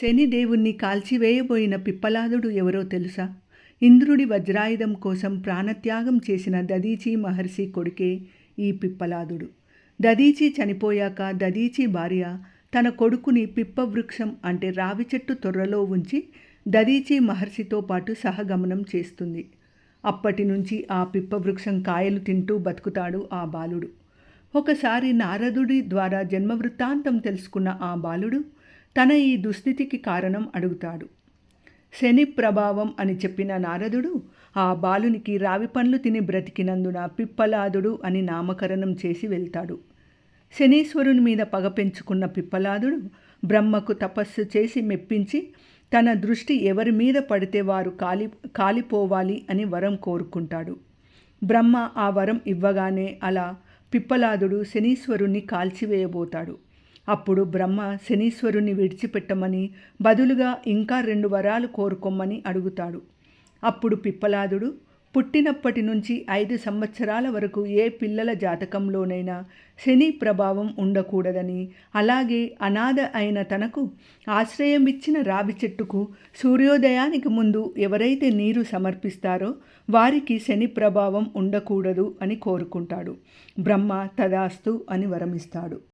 శనిదేవుణ్ణి కాల్చివేయబోయిన పిప్పలాదుడు ఎవరో తెలుసా? ఇంద్రుడి వజ్రాయుధం కోసం ప్రాణత్యాగం చేసిన దదీచి మహర్షి కొడుకే ఈ పిప్పలాదుడు. దదీచి చనిపోయాక దదీచి భార్య తన కొడుకుని పిప్పవృక్షం అంటే రావి చెట్టు తొర్రలో ఉంచి దదీచి మహర్షితో పాటు సహగమనం చేస్తుంది. అప్పటి నుంచి ఆ పిప్పవృక్షం కాయలు తింటూ బతుకుతాడు ఆ బాలుడు. ఒకసారి నారదుడి ద్వారా జన్మ వృత్తాంతం తెలుసుకున్న ఆ బాలుడు తన ఈ దుస్థితికి కారణం అడుగుతాడు. శని ప్రభావం అని చెప్పిన నారదుడు ఆ బాలునికి రావి పండ్లు తిని బ్రతికినందున పిప్పలాదుడు అని నామకరణం చేసి వెళ్తాడు. శనీశ్వరుని మీద పగ పెంచుకున్న పిప్పలాదుడు బ్రహ్మకు తపస్సు చేసి మెప్పించి తన దృష్టి ఎవరి మీద పడితే వారు కాలి కాలిపోవాలి అని వరం కోరుకుంటాడు. బ్రహ్మ ఆ వరం ఇవ్వగానే అలా పిప్పలాదుడు శనీశ్వరుణ్ణి కాల్చివేయబోతాడు. అప్పుడు బ్రహ్మ శనీశ్వరుని విడిచిపెట్టమని బదులుగా ఇంకా రెండు వరాలు కోరుకోమని అడుగుతాడు. అప్పుడు పిప్పలాదుడు పుట్టినప్పటి నుంచి ఐదు సంవత్సరాల వరకు ఏ పిల్లల జాతకంలోనైనా శని ప్రభావం ఉండకూడదని అలాగే అనాథ అయిన తనకు ఆశ్రయం ఇచ్చిన రావి చెట్టుకు సూర్యోదయానికి ముందు ఎవరైతే నీరు సమర్పిస్తారో వారికి శని ప్రభావం ఉండకూడదు అని కోరుకుంటాడు. బ్రహ్మ తదాస్తు అని వరమిస్తాడు.